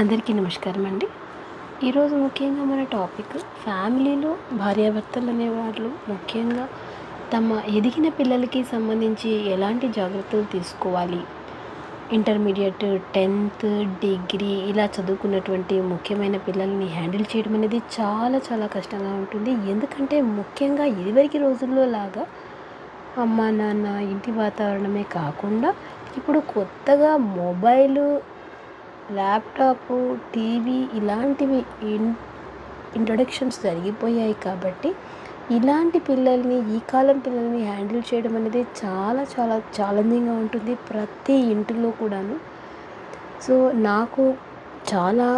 అందరికీ నమస్కారం అండి. ఈరోజు ముఖ్యంగా మన టాపిక్ ఫ్యామిలీలో భార్యాభర్తలు అనేవాళ్ళు ముఖ్యంగా తమ ఎదిగిన పిల్లలకి సంబంధించి ఎలాంటి జాగ్రత్తలు తీసుకోవాలి? ఇంటర్మీడియట్ టెన్త్ డిగ్రీ ఇలా చదువుకున్నటువంటి ముఖ్యమైన పిల్లల్ని హ్యాండిల్ చేయడం అనేది చాలా చాలా కష్టంగా ఉంటుంది. ఎందుకంటే ముఖ్యంగా ఇదివరకు రోజుల్లో లాగా అమ్మ నాన్న ఇంటి వాతావరణమే కాకుండా ఇప్పుడు కొత్తగా మొబైలు ల్యాప్టాప్ టీవీ ఇలాంటివి ఇన్ ఇంట్రొడక్షన్స్ జరిగిపోయాయి కాబట్టి ఇలాంటి పిల్లల్ని ఈ కాలం పిల్లల్ని హ్యాండిల్ చేయడం అనేది చాలా చాలా ఛాలెంజింగ్గా ఉంటుంది ప్రతి ఇంటిలో కూడాను. సో నాకు చాలా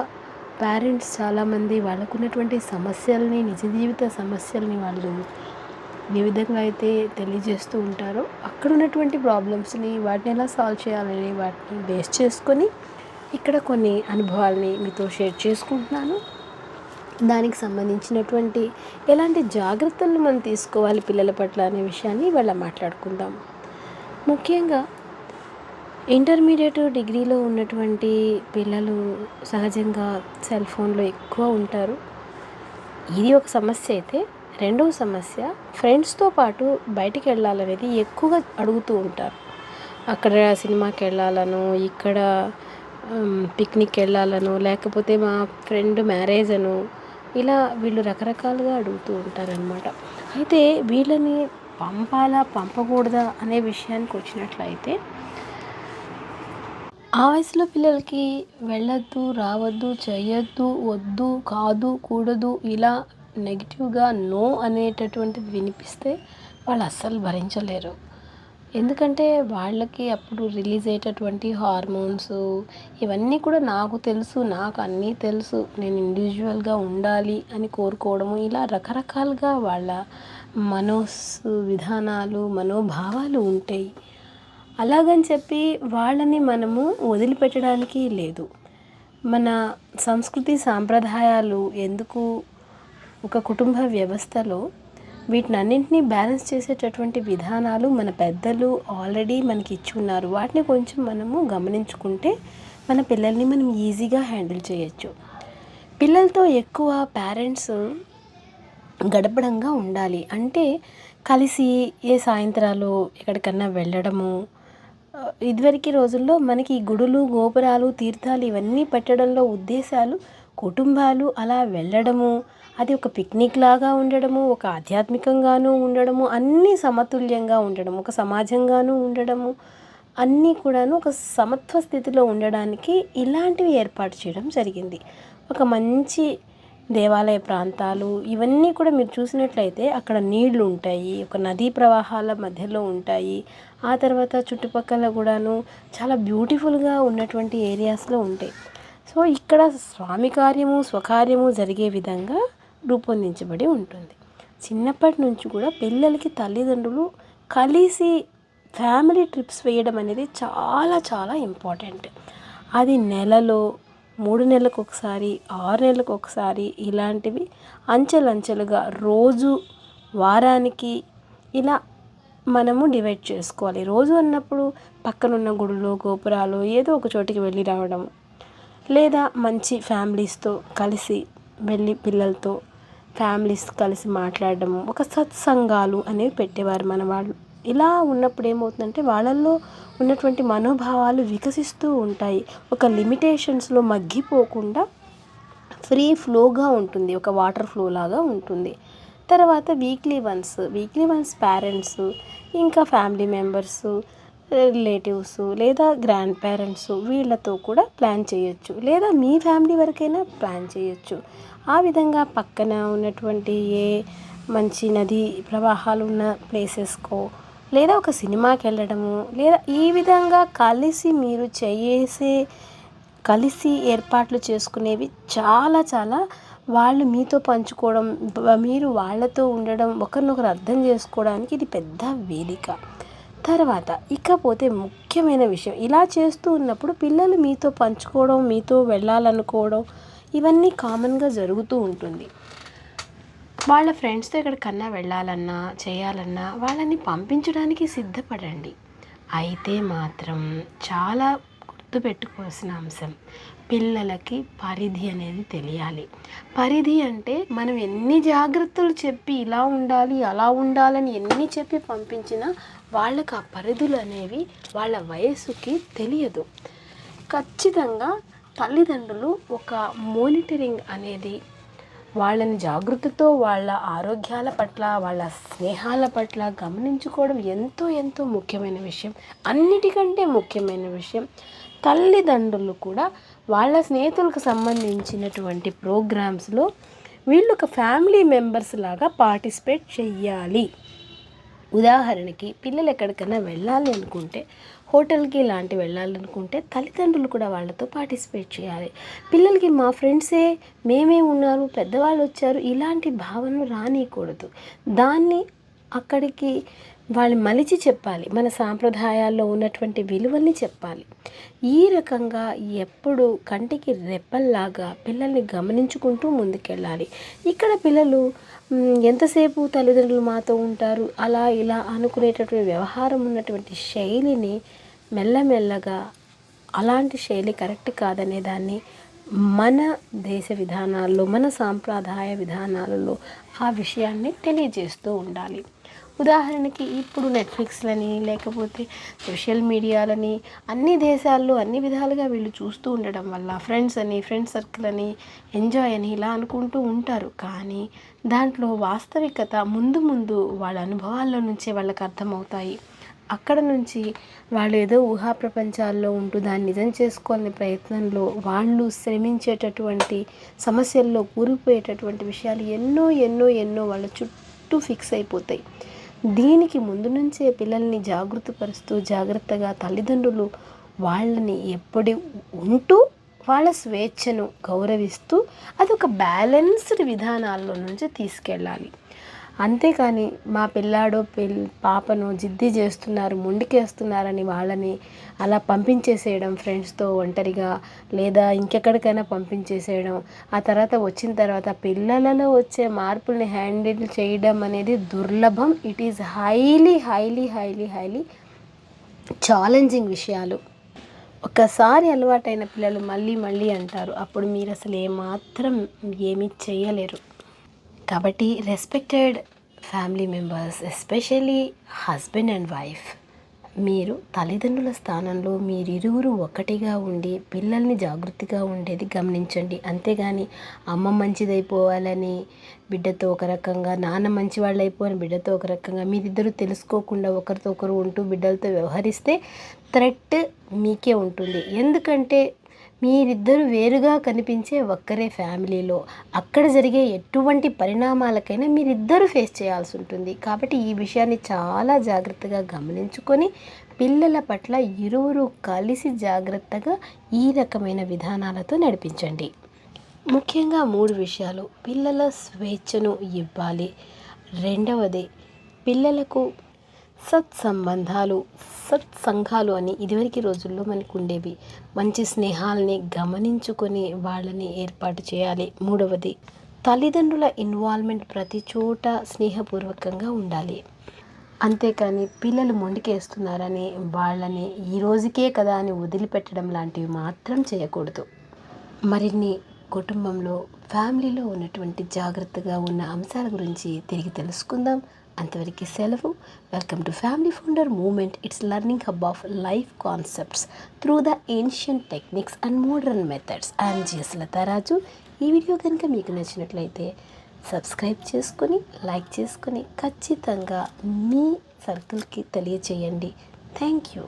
పేరెంట్స్ చాలామంది వాళ్ళకున్నటువంటి సమస్యల్ని నిజ జీవిత సమస్యల్ని వాళ్ళు ఏ విధంగా అయితే తెలియజేస్తూ ఉంటారో అక్కడ ఉన్నటువంటి ప్రాబ్లమ్స్ని వాటిని ఎలా సాల్వ్ చేయాలని వాటిని బేస్ చేసుకొని ఇక్కడ కొన్ని అనుభవాల్ని మీతో షేర్ చేసుకుంటున్నాను. దానికి సంబంధించినటువంటి ఎలాంటి జాగ్రత్తలను మనం తీసుకోవాలి పిల్లల పట్ల అనే విషయాన్ని ఇవాళ మాట్లాడుకుందాం. ముఖ్యంగా ఇంటర్మీడియట్ డిగ్రీలో ఉన్నటువంటి పిల్లలు సహజంగా సెల్ ఫోన్లో ఎక్కువ ఉంటారు. ఇది ఒక సమస్య అయితే. రెండవ సమస్య ఫ్రెండ్స్తో పాటు బయటికి వెళ్ళాలనేది ఎక్కువగా అడుగుతూ ఉంటారు. అక్కడ సినిమాకి వెళ్ళాలను ఇక్కడ పిక్నిక్ వెళ్ళాలను లేకపోతే మా ఫ్రెండ్ మ్యారేజ్ అను ఇలా వీళ్ళు రకరకాలుగా అడుగుతూ ఉంటారనమాట అయితే వీళ్ళని పంపాలా పంపకూడదా అనే విషయానికి వచ్చినట్లయితే ఆ వయసులో పిల్లలకి వెళ్ళొద్దు రావద్దు చేయొద్దు వద్దు కాదు కూడదు ఇలా నెగిటివ్గా నో అనేటటువంటిది వినిపిస్తే వాళ్ళు అస్సలు భరించలేరు. ఎందుకంటే వాళ్ళకి అప్పుడు రిలీజ్ అయ్యేటటువంటి హార్మోన్స్ ఇవన్నీ కూడా నాకు తెలుసు నాకు అన్నీ తెలుసు. నేను ఇండివిజువల్గా ఉండాలి అని కోరుకోవడము ఇలా రకరకాలుగా వాళ్ళ మనోస్ విధానాలు మనోభావాలు ఉంటాయి. అలాగని చెప్పి వాళ్ళని మనము వదిలిపెట్టడానికి లేదు. మన సంస్కృతి సాంప్రదాయాలు ఎందుకు ఒక కుటుంబ వ్యవస్థలో వీటిని అన్నింటినీ బ్యాలెన్స్ చేసేటటువంటి విధానాలు మన పెద్దలు ఆల్రెడీ మనకి ఇచ్చి ఉన్నారు. వాటిని కొంచెం మనము గమనించుకుంటే మన పిల్లల్ని మనం ఈజీగా హ్యాండిల్ చేయొచ్చు. పిల్లలతో ఎక్కువ పేరెంట్స్ గడపడంగా ఉండాలి. అంటే కలిసి ఏ సాయంత్రాలు ఎక్కడికన్నా వెళ్ళడము ఇదివరకు రోజుల్లో మనకి గుడులు గోపురాలు తీర్థాలు ఇవన్నీ పెట్టడంలో ఉద్దేశాలు కుటుంబాలు అలా వెళ్ళడము అది ఒక పిక్నిక్ లాగా ఉండడము ఒక ఆధ్యాత్మికంగాను ఉండడము అన్నీ సమతుల్యంగా ఉండడం ఒక సమాజంగాను ఉండడము అన్నీ కూడాను ఒక సమత్వ స్థితిలో ఉండడానికి ఇలాంటివి ఏర్పాటు చేయడం జరిగింది. ఒక మంచి దేవాలయ ప్రాంతాలు ఇవన్నీ కూడా మీరు చూసినట్లయితే అక్కడ నీళ్ళు ఉంటాయి ఒక నదీ ప్రవాహాల మధ్యలో ఉంటాయి. ఆ తర్వాత చుట్టుపక్కల కూడాను చాలా బ్యూటిఫుల్గా ఉన్నటువంటి ఏరియాస్లో ఉంటాయి. సో ఇక్కడ స్వామి కార్యము స్వకార్యము జరిగే విధంగా రూపొందించబడి ఉంటుంది. చిన్నప్పటి నుంచి కూడా పిల్లలకి తల్లిదండ్రులు కలిసి ఫ్యామిలీ ట్రిప్స్ వేయడం అనేది చాలా చాలా ఇంపార్టెంట్. అది నెలలో మూడు నెలలకు ఒకసారి ఆరు నెలలకు ఒకసారి ఇలాంటివి అంచెలంచెలుగా రోజు వారానికి ఇలా మనము డివైడ్ చేసుకోవాలి. రోజు అన్నప్పుడు పక్కనున్న గుడులు గోపురాలు ఏదో ఒక చోటికి వెళ్ళి రావడం లేదా మంచి ఫ్యామిలీస్తో కలిసి వెళ్ళి పిల్లలతో ఫ్యామిలీస్ కలిసి మాట్లాడడం ఒక సత్సంగాలు అనేవి పెట్టేవారు మన వాళ్ళు. ఇలా ఉన్నప్పుడు ఏమవుతుందంటే వాళ్ళల్లో ఉన్నటువంటి మనోభావాలు వికసిస్తూ ఉంటాయి. ఒక లిమిటేషన్స్లో మగ్గిపోకుండా ఫ్రీ ఫ్లోగా ఉంటుంది ఒక వాటర్ ఫ్లో లాగా ఉంటుంది. తర్వాత weekly once weekly once parents ఇంకా ఫ్యామిలీ మెంబర్స్ రిలేటివ్స్ లేదా గ్రాండ్ పేరెంట్స్ వీళ్ళతో కూడా ప్లాన్ చేయొచ్చు. లేదా మీ ఫ్యామిలీ వరకైనా ప్లాన్ చేయొచ్చు. ఆ విధంగా పక్కన ఉన్నటువంటి ఏ మంచి నది ప్రవాహాలు ఉన్న ప్లేసెస్కో లేదా ఒక సినిమాకి వెళ్ళడము లేదా ఈ విధంగా కలిసి మీరు చేసే కలిసి ఏర్పాట్లు చేసుకునేవి చాలా చాలా వాళ్ళు మీతో పంచుకోవడం మీరు వాళ్ళతో ఉండడం ఒకరినొకరు అర్థం చేసుకోవడానికి ఇది పెద్ద వేదిక. తర్వాత ఇకపోతే ముఖ్యమైన విషయం ఇలా చేస్తూ ఉన్నప్పుడు పిల్లలు మీతో పంచుకోవడం మీతో వెళ్ళాలనుకోవడం ఇవన్నీ కామన్గా జరుగుతూ ఉంటుంది. వాళ్ళ ఫ్రెండ్స్తో ఎక్కడికన్నా వెళ్ళాలన్నా చేయాలన్నా వాళ్ళని పంపించడానికి సిద్ధపడండి. అయితే మాత్రం చాలా గుర్తుపెట్టుకోవాల్సిన అంశం. పిల్లలకి పరిధి అనేది తెలియాలి. పరిధి అంటే మనం ఎన్ని జాగ్రత్తలు చెప్పి ఇలా ఉండాలి అలా ఉండాలని ఎన్ని చెప్పి పంపించినా వాళ్ళకి ఆ పరిధులు అనేవి వాళ్ళ వయసుకి తెలియదు. ఖచ్చితంగా తల్లిదండ్రులు ఒక మోనిటరింగ్ అనేది వాళ్ళని జాగృతితో వాళ్ళ ఆరోగ్యాల పట్ల వాళ్ళ స్నేహాల పట్ల గమనించుకోవడం ఎంతో ఎంతో ముఖ్యమైన విషయం. అన్నిటికంటే ముఖ్యమైన విషయం తల్లిదండ్రులు కూడా వాళ్ళ స్నేహితులకు సంబంధించినటువంటి ప్రోగ్రామ్స్లో వీళ్ళు ఒక ఫ్యామిలీ మెంబర్స్ లాగా పార్టిసిపేట్ చెయ్యాలి. ఉదాహరణకి పిల్లలు ఎక్కడికైనా వెళ్ళాలి అనుకుంటే హోటల్కి ఇలాంటి వెళ్ళాలనుకుంటే తల్లిదండ్రులు కూడా వాళ్ళతో పార్టిసిపేట్ చేయాలి. పిల్లలకి మా ఫ్రెండ్సే మేమే ఉన్నారు పెద్దవాళ్ళు వచ్చారు ఇలాంటి భావన రానియకూడదు దాన్ని అక్కడికి వాళ్ళు మలిచి చెప్పాలి. మన సాంప్రదాయాల్లో ఉన్నటువంటి విలువల్ని చెప్పాలి. ఈ రకంగా ఎప్పుడు కంటికి రెప్పల్లాగా పిల్లల్ని గమనించుకుంటూ ముందుకెళ్ళాలి. ఇక్కడ పిల్లలు ఎంతసేపు తల్లిదండ్రులు మాతో ఉంటారు? అలా ఇలా అనుకునేటటువంటి వ్యవహారం ఉన్నటువంటి శైలిని మెల్లమెల్లగా అలాంటి శైలి కరెక్ట్ కాదనే దాన్ని మన దేశ విధానాల్లో మన సాంప్రదాయ విధానాలలో ఆ విషయాన్ని తెలియజేస్తూ ఉండాలి. ఉదాహరణకి ఇప్పుడు నెట్ఫ్లిక్స్లని లేకపోతే సోషల్ మీడియాలని అన్ని దేశాల్లో అన్ని విధాలుగా వీళ్ళు చూస్తూ ఉండడం వల్ల ఫ్రెండ్స్ అని ఫ్రెండ్ సర్కిల్ అని ఎంజాయ్ అని ఇలా అనుకుంటూ ఉంటారు. కానీ దాంట్లో వాస్తవికత ముందు ముందు వాళ్ళ అనుభవాల్లో నుంచే వాళ్ళకి అర్థమవుతాయి. అక్కడ నుంచి వాళ్ళు ఏదో ఊహా ప్రపంచాల్లో ఉంటూ దాన్ని నిజం చేసుకోవాలనే ప్రయత్నంలో వాళ్ళు శ్రమించేటటువంటి సమస్యల్లో కూరుకుపోయేటటువంటి విషయాలు ఎన్నో ఎన్నో ఎన్నో వాళ్ళ చుట్టూ ఫిక్స్ అయిపోతాయి. దీనికి ముందు నుంచే పిల్లల్ని జాగృతపరుస్తూ జాగ్రత్తగా తల్లిదండ్రులు వాళ్ళని ఎప్పటి ఉంటూ వాళ్ళ స్వేచ్ఛను గౌరవిస్తూ అదొక బ్యాలెన్స్డ్ విధానాల్లో నుంచి తీసుకెళ్ళాలి. అంతేకాని మా పిల్లాడో పిల్ పాపను జిద్ది చేస్తున్నారు ముండికేస్తున్నారని వాళ్ళని అలా పంపించేసేయడం ఫ్రెండ్స్తో ఒంటరిగా లేదా ఇంకెక్కడికైనా పంపించేసేయడం ఆ తర్వాత వచ్చిన తర్వాత పిల్లలలో వచ్చే మార్పుల్ని హ్యాండిల్ చేయడం అనేది దుర్లభం. It is highly highly highly highly challenging విషయాలు. ఒకసారి అలవాటైన పిల్లలు మళ్ళీ మళ్ళీ అంటారు అప్పుడు మీరు అసలు ఏమాత్రం ఏమీ చేయలేరు. కాబట్టి respected family members especially husband and wife మీరు తల్లిదండ్రుల స్థానంలో మీరిరువురు ఒకటిగా ఉండి పిల్లల్ని జాగృతిగా ఉండేది గమనించండి. అంతేగాని అమ్మ మంచిదైపోవాలని బిడ్డతో ఒక రకంగా నాన్న మంచివాళ్ళు అయిపోని బిడ్డతో ఒక రకంగా మీరిద్దరూ తెలుసుకోకుండా ఒకరితో ఒకరు ఉంటూ బిడ్డలతో వ్యవహరిస్తే థ్రెట్ మీకే ఉంటుంది. ఎందుకంటే మీరిద్దరు వేరుగా కనిపించే ఒక్కరే ఫ్యామిలీలో. అక్కడ జరిగే ఎటువంటి పరిణామాలకైనా మీరిద్దరూ ఫేస్ చేయాల్సి ఉంటుంది. కాబట్టి ఈ విషయాన్ని చాలా జాగ్రత్తగా గమనించుకొని పిల్లల పట్ల ఇరువురు కలిసి జాగ్రత్తగా ఈ రకమైన విధానాలతో నడిపించండి. ముఖ్యంగా మూడు విషయాలు. పిల్లల స్వేచ్ఛను ఇవ్వాలి. రెండవది పిల్లలకు సత్సంబంధాలు సత్సంఘాలు అని ఇదివరకు రోజుల్లో మనకు ఉండేవి. మంచి స్నేహాలని గమనించుకొని వాళ్ళని ఏర్పాటు చేయాలి. మూడవది తల్లిదండ్రుల ఇన్వాల్వ్మెంట్ ప్రతి చోట స్నేహపూర్వకంగా ఉండాలి. అంతేకాని పిల్లలు మొండికేస్తున్నారని వాళ్ళని ఈ రోజుకే కదా అని వదిలిపెట్టడం లాంటివి మాత్రం చేయకూడదు. మరిన్ని కుటుంబంలో ఫ్యామిలీలో ఉన్నటువంటి జాగ్రత్తగా ఉన్న అంశాల గురించి తిరిగి తెలుసుకుందాం. అంతవరకు సెలవు. Welcome to family founder moment it's learning hub of life concepts through the ancient techniques and modern methods I'm G S Latharaju ఈ వీడియో కనుక మీకు నచ్చినట్లయితే సబ్స్క్రైబ్ చేసుకొని లైక్ చేసుకొని ఖచ్చితంగా మీ సర్కిల్కి తెలియచేయండి. Thank you